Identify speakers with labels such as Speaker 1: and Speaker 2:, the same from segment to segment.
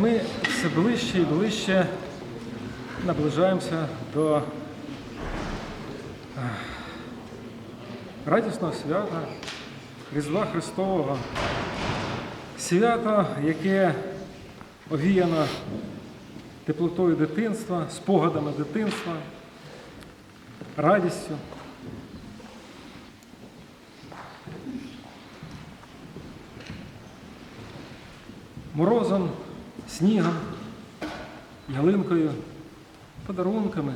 Speaker 1: Ми все ближче і ближче наближаємося до радісного свята Різдва Христового. Свято, яке овіяно теплотою дитинства, спогадами дитинства, радістю. Морозом, снігом, ялинкою, подарунками.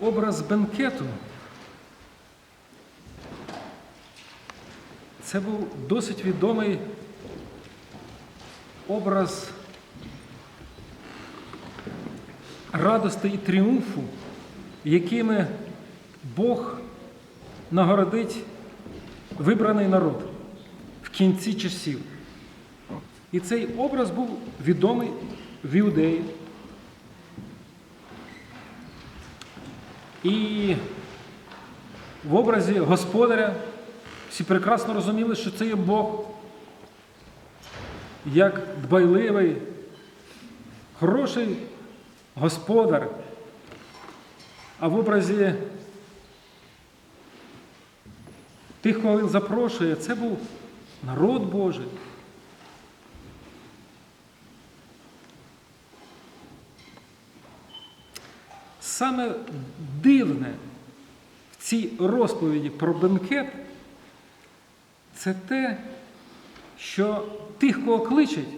Speaker 1: Образ бенкету це був досить відомий образ радости і тріумфу, якими Бог нагородить вибраний народ в кінці часів. І цей образ був відомий в Іудеї. І в образі господаря всі прекрасно розуміли, що це є Бог, як дбайливий, хороший господар. А в образі тих, кого він запрошує, це був народ Божий. Саме дивне в цій розповіді про бенкет це те, що тих, кого кличуть,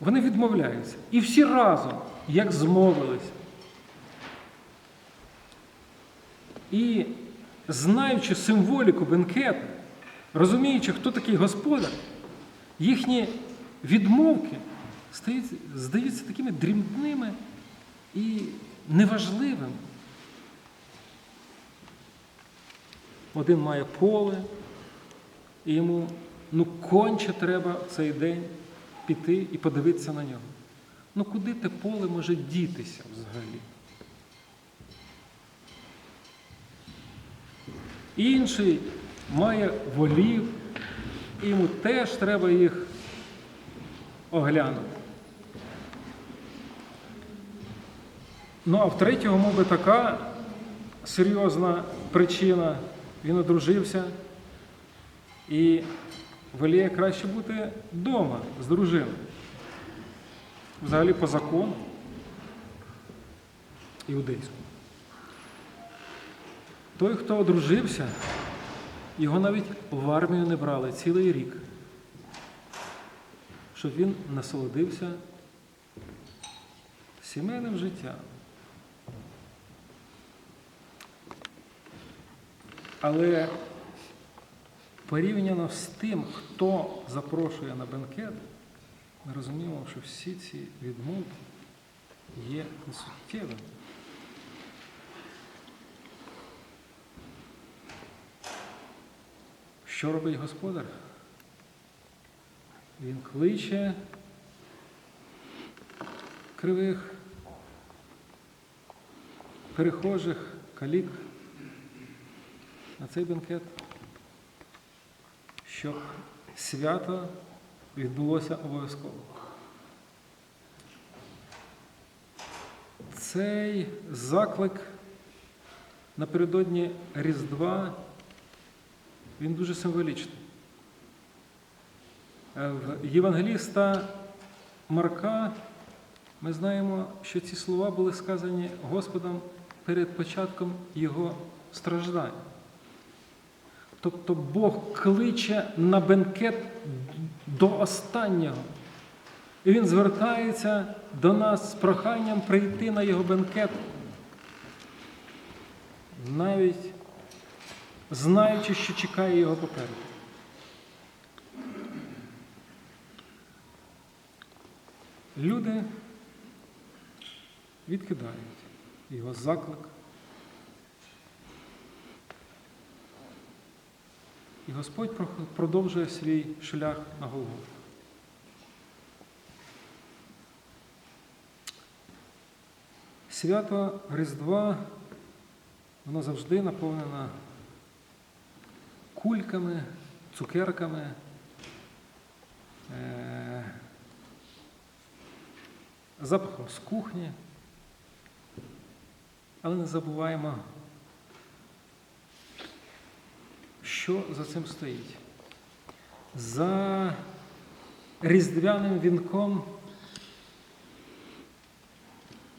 Speaker 1: вони відмовляються. І всі разом, як змовились. І знаючи символіку бенкету, розуміючи, хто такий господар, їхні відмовки здаються такими дрібними і неважливими. Один має поле, і йому ну конче треба в цей день піти і подивитися на нього. Ну куди те поле може дітися взагалі? Інший має волів, і йому теж треба їх оглянути. Ну, а в третього, мов би, така серйозна причина. Він одружився і воліє краще бути вдома з дружиною. Взагалі по закону іудейському. Той, хто одружився, його навіть в армію не брали цілий рік, щоб він насолодився сімейним життям. Але порівняно з тим, хто запрошує на бенкет, ми розуміємо, що всі ці відмовки є несуттєвими. Що робить господар? Він кличе кривих, перехожих, калік на цей бенкет, щоб свято відбулося обов'язково. Цей заклик напередодні Різдва, він дуже символічний. Е, В Євангеліста Марка ми знаємо, що ці слова були сказані Господом перед початком Його страждань. Тобто Бог кличе на бенкет до останнього. І Він звертається до нас з проханням прийти на його бенкет, навіть знаючи, що чекає його попереду. Люди відкидають його заклик. І Господь продовжує свій шлях на Голгофу. Свято Різдва, воно завжди наповнено кульками, цукерками, е, запахом з кухні. Але не забуваємо, що за цим стоїть. За різдвяним вінком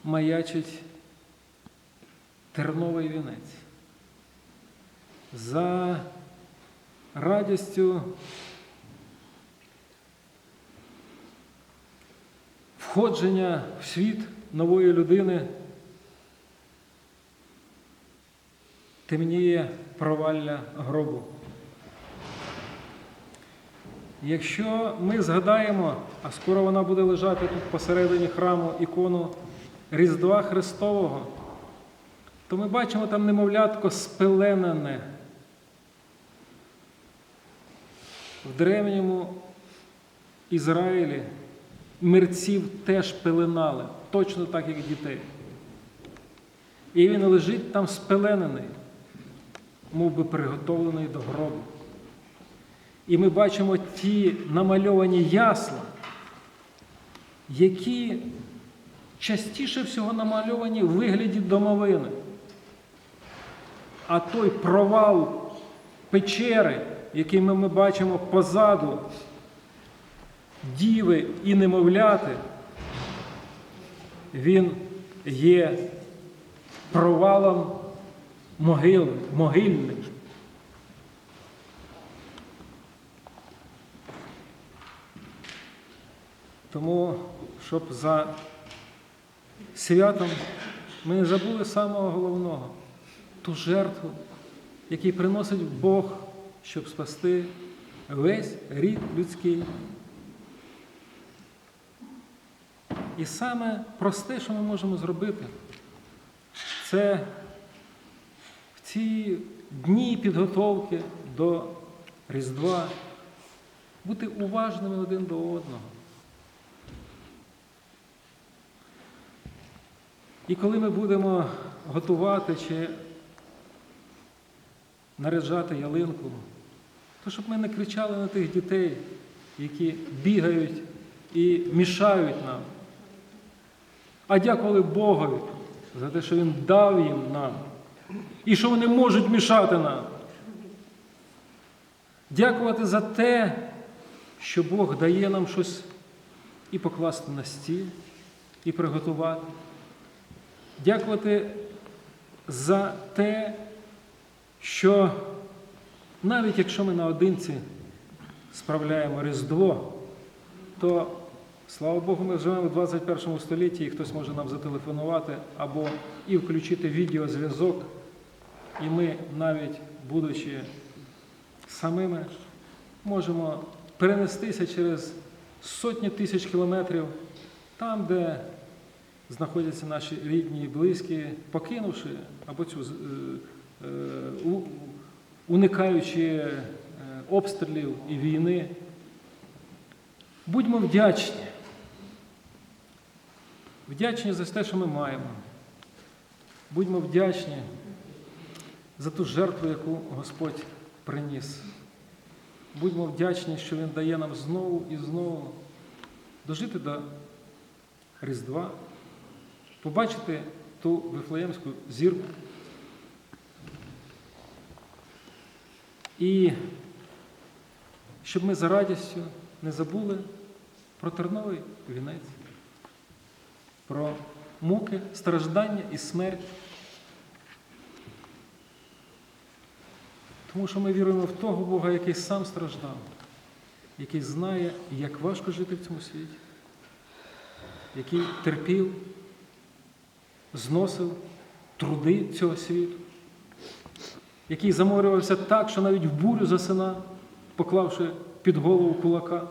Speaker 1: маячить терновий вінець. За радістю входження в світ нової людини темніє провалля гробу. Якщо ми згадаємо, а скоро вона буде лежати тут посередині храму ікону Різдва Христового, то ми бачимо там немовлятко спеленене. В древньому Ізраїлі мерців теж пеленали, точно так, як дітей. І він лежить там спеленений, мов би приготовлений до гробу. І ми бачимо ті намальовані ясла, які частіше всього намальовані в вигляді домовини. А той провал печери, який ми, ми бачимо позаду діви і немовляти, він є провалом могил, могильним. Тому, щоб за святом ми не забули самого головного ту жертву, який приносить Бог, щоб спасти весь рід людський. І саме просте, що ми можемо зробити, це в ці дні підготовки до Різдва бути уважними один до одного. І коли ми будемо готувати чи наряджати ялинку, то щоб ми не кричали на тих дітей, які бігають і мішають нам, а дякували Богові за те, що Він дав їм нам, і що вони можуть мішати нам. Дякувати за те, що Бог дає нам щось і покласти на стіл, і приготувати. Дякувати за те, що навіть якщо ми наодинці справляємо Різдво, то, слава Богу, ми живемо в 21 столітті, і хтось може нам зателефонувати або і включити відеозв'язок, і ми, навіть будучи самими, можемо перенестися через сотні тисяч кілометрів там, де знаходяться наші рідні і близькі, покинувши або цю е, е, уникаючи е, обстрілів і війни. Будьмо вдячні. Вдячні за те, що ми маємо. Будьмо вдячні за ту жертву, яку Господь приніс. Будьмо вдячні, що Він дає нам знову і знову дожити до Різдва, побачити ту вифлеємську зірку. І щоб ми за радістю не забули про терновий вінець, про муки, страждання і смерть. Тому що ми віруємо в того Бога, який сам страждав, який знає, як важко жити в цьому світі, який терпів, зносив труди цього світу, який заморювався так, що навіть в бурю засинав, поклавши під голову кулака,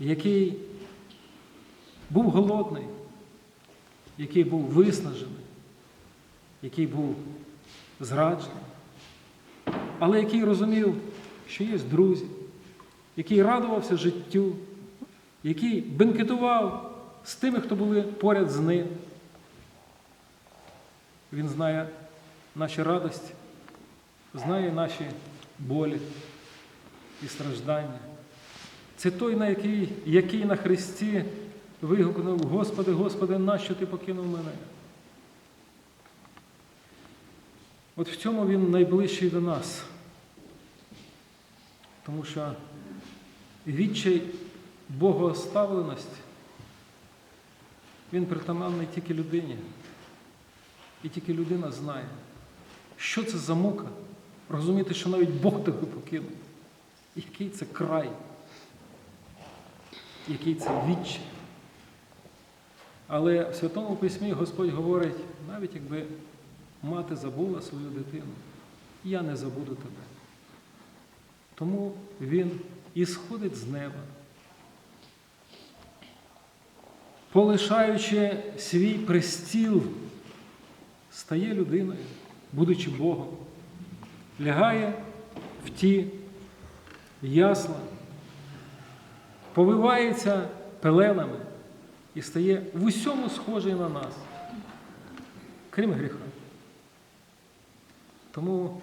Speaker 1: який був голодний, який був виснажений, який був зраджений, але який розумів, що є друзі, який радувався життю, який бенкетував з тими, хто були поряд з ним. Він знає наші радості, знає наші болі і страждання. Це той, на який, який на Христі вигукнув, Господи, Господи, нащо ти покинув мене? От в цьому він найближчий до нас. Тому що відчай богооставленості, він притаманний тільки людині. І тільки людина знає, що це за мука, розуміти, що навіть Бог тебе покинув. Який це край, який це відчай. Але в Святому Письмі Господь говорить, навіть якби мати забула свою дитину, я не забуду тебе. Тому він і сходить з неба, полишаючи свій престіл, стає людиною, будучи Богом, лягає в ті ясла, повивається пеленами і стає в усьому схожий на нас, крім гріха. Тому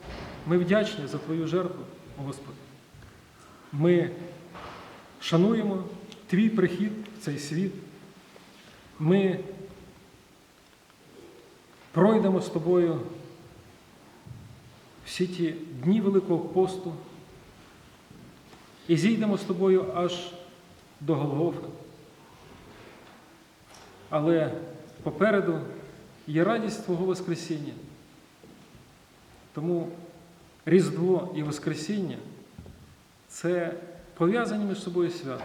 Speaker 1: ми вдячні за Твою жертву, Господи. Ми шануємо Твій прихід в цей світ. Ми пройдемо з тобою всі ті дні Великого посту і зійдемо з тобою аж до Голгофи. Але попереду є радість Твого Воскресіння. Тому Різдво і Воскресіння це пов'язані між собою свята.